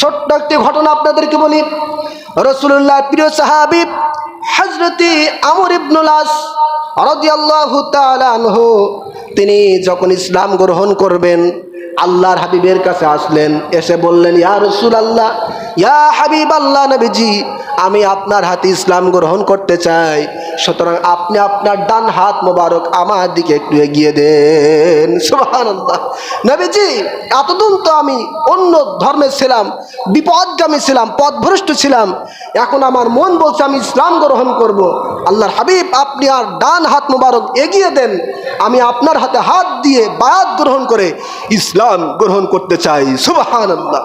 ছোট্ট একটি ঘটনা আপনাদেরকে বলি। রসুল্লাহ প্রিয় সাহাবিব হজরতি আমর ইবনুল আস রাদিয়াল্লাহু আনহু, তিনি যখন ইসলাম গ্রহণ করবেন, আল্লাহর হাবিবের কাছে আসলেন। এসে বললেন, ইয়া রসুল আল্লাহ ইয়া হাবিব আল্লাহ নবীজি, আমি আপনার হাতে ইসলাম গ্রহণ করতে চাই। সুতরাং আপনি আপনার ডান হাত মোবারক আমার দিকে একটু এগিয়ে দেন। সুবহানাল্লাহ। নবীজি এতদিন তো আমি অন্য ধর্মে ছিলাম, বিপদগামী ছিলাম, পথভ্রষ্ট ছিলাম। এখন আমার মন বলছে আমি ইসলাম গ্রহণ করব। আল্লাহর হাবিব, আপনি আর ডান হাত মোবারক এগিয়ে দেন। আমি আপনার হাতে হাত দিয়ে বায়াত গ্রহণ করে ইসলাম গ্রহণ করতে চাই। সুবাহান আল্লাহ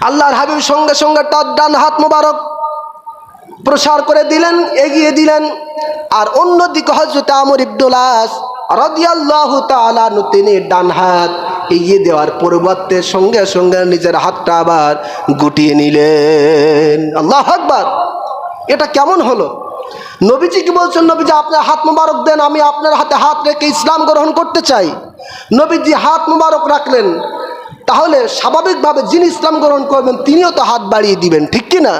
আল্লাহর হাবিব সঙ্গে সঙ্গে তার ডান হাত মোবারক প্রসার করে দিলেন, এগিয়ে দিলেন। আর অন্যদিকে হজরত আমর ইবদুলাস রদিয়াল্লাহু তাআলা তিনি ডান হাত এগিয়ে দেওয়ার পরিবর্তে সঙ্গে সঙ্গে নিজের হাতটা আবার গুটিয়ে নিলেন। আল্লাহ আকবার। এটা কেমন হলো? নবীজি কি বলছেন, নবীজি আপনার হাত মোবারক দেন, আমি আপনার হাতে হাত রেখে ইসলাম গ্রহণ করতে চাই। নবীজি হাত মোবারক রাখলেন। তাহলে স্বাভাবিকভাবে যিনি ইসলাম গ্রহণ করবেন, তিনিও তো হাত বাড়িয়ে দিবেন, ঠিক কি না?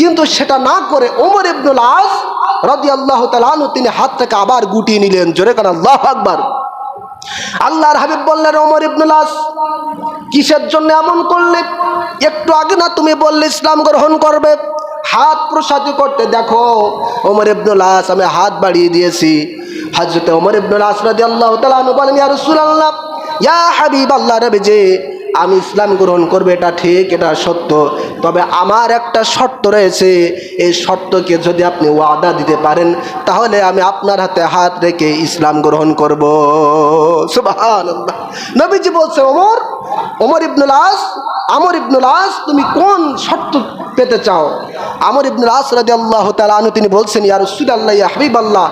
কিন্তু সেটা না করে ওমর ইবনুল আস রদি আল্লাহ তালু তিনি হাত থেকে আবার গুটিয়ে নিলেন। জোরে কারণ আল্লাহ আকবার। আল্লাহর হাবিব বললেন, ওমর ইবনুল আস, কিসের জন্য এমন করলে? একটু আগে না তুমি বললে ইসলাম গ্রহণ করবে? হাত প্রসারিত করতে দেখো, ওমর ইবনুল আস, আমি হাত বাড়িয়ে দিয়েছি। হজরত ওমর ইবনুল আস রাদি আল্লাহ তালু বলেন, ইয়া আল্লাহ ইয়া হাবিব আল্লাহ রবি যে আমি ইসলাম গ্রহণ করবে, এটা ঠিক, এটা সত্য। তবে আমার একটা শর্ত রয়েছে, এই শর্তকে যদি আপনি ওয়াদা দিতে পারেন, তাহলে আমি আপনার হাতে হাত রেখে ইসলাম গ্রহণ করব। নবীজি বলছে, ওমর ওমর ইবনুল আস, আমর ইবনুল আস, তুমি কোন শর্ত পেতে চাও? আমর ইবনুল আস রাজি আল্লাহ তালু তিনি বলছেন, ইয়া রসুল আল্লাহ হাবিব আল্লাহ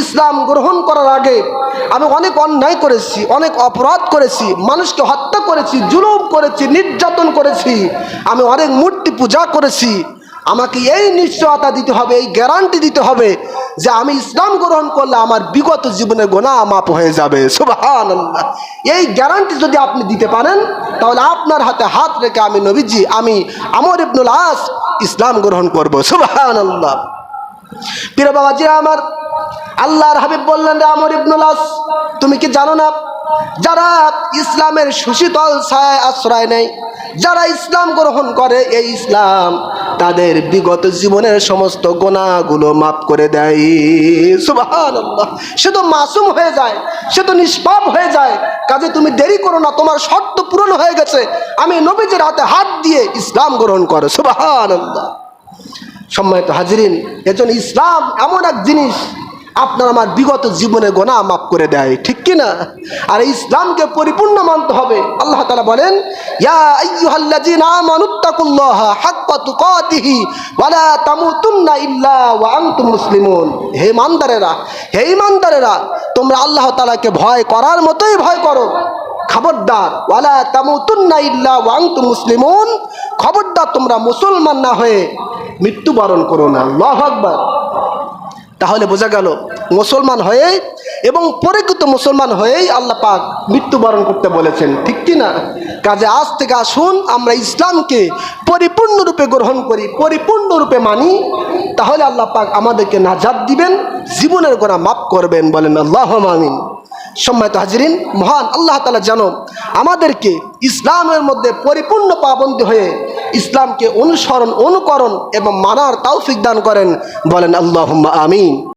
ইসলাম গ্রহণ করার আগে আমি অনেক অন্যায় করেছি, অনেক অপরাধ করেছি, মানুষকে হত্যা করেছি, জুলুম করেছি, নির্যাতন করেছি, আমি অনেক মূর্তি পূজা করেছি। আমাকে এই নিশ্চয়তা দিতে হবে, এই গ্যারান্টি দিতে হবে যে আমি ইসলাম গ্রহণ করলে আমার বিগত জীবনের গোনা মাপ হয়ে যাবে। এই গ্যারান্টি যদি আপনি দিতে পারেন, তাহলে আপনার হাতে হাত রেখে আমি নবীজি, আমি আমর ইবনুল আস ইসলাম গ্রহণ করব। সুবাহান আল্লাহ প্রিয় যে আমার, আল্লাহর হাবিব বললেন, রে আমর ইবনুল আস, তুমি কি জানো না, যারা ইসলামের সুশীতল ছায় আশ্রয় নেয়, যারা ইসলাম গ্রহণ করে, এই ইসলাম তাদের বিগত জীবনের সমস্ত গোনাগুলো মাফ করে দেয়। সে তো মাসুম হয়ে যায়, সে তো নিষ্পাপ হয়ে যায়। কাজে তুমি দেরি করো না, তোমার শর্ত পূরণ হয়ে গেছে। আমি নবীজের হাতে হাত দিয়ে ইসলাম গ্রহণ করো। সুবাহান সম্মানিত হাজিরিন, এজন্য ইসলাম এমন এক জিনিস আপনার আমার বিগত জীবনে গোনা মাফ করে দেয়, ঠিক কি না আর ইসলামকে পরিপূর্ণ মানতে হবে। আল্লাহ তালা বলেন হে ইমানদারেরা হে ইমানদারেরা, তোমরা আল্লাহ তাআলাকে ভয় করার মতোই ভয় করো। খবরদার ওয়ালা তামুতুন্না ইল্লা ওয়া আনতুম মুসলিমুন। খবরদার তোমরা মুসলমান না হয়ে মৃত্যুবরণ করো না। আল্লাহু আকবার। তাহলে বোঝা গেল মুসলমান হয়ে এবং পরিকৃত মুসলমান হয়েই আল্লাহ পাক মৃত্যুবরণ করতে বলেছেন, ঠিক কি না? কাজে আজ থেকে আসুন, আমরা ইসলামকে পরিপূর্ণরূপে গ্রহণ করি, পরিপূর্ণরূপে মানি, তাহলে আল্লাহ পাক আমাদেরকে নাজাদ দিবেন, জীবনের গোড়া মাফ করবেন বলেন আল্লাহ মামিন সম্মানিত হাজিরিন, মহান আল্লাহ তালা যেন আমাদেরকে ইসলামের মধ্যে পরিপূর্ণ পাবন্দি হয়ে ইসলামকে অনুসরণ অনুকরণ এবং মানার তাও দান করেন। বলেন আল্লাহ আমিন।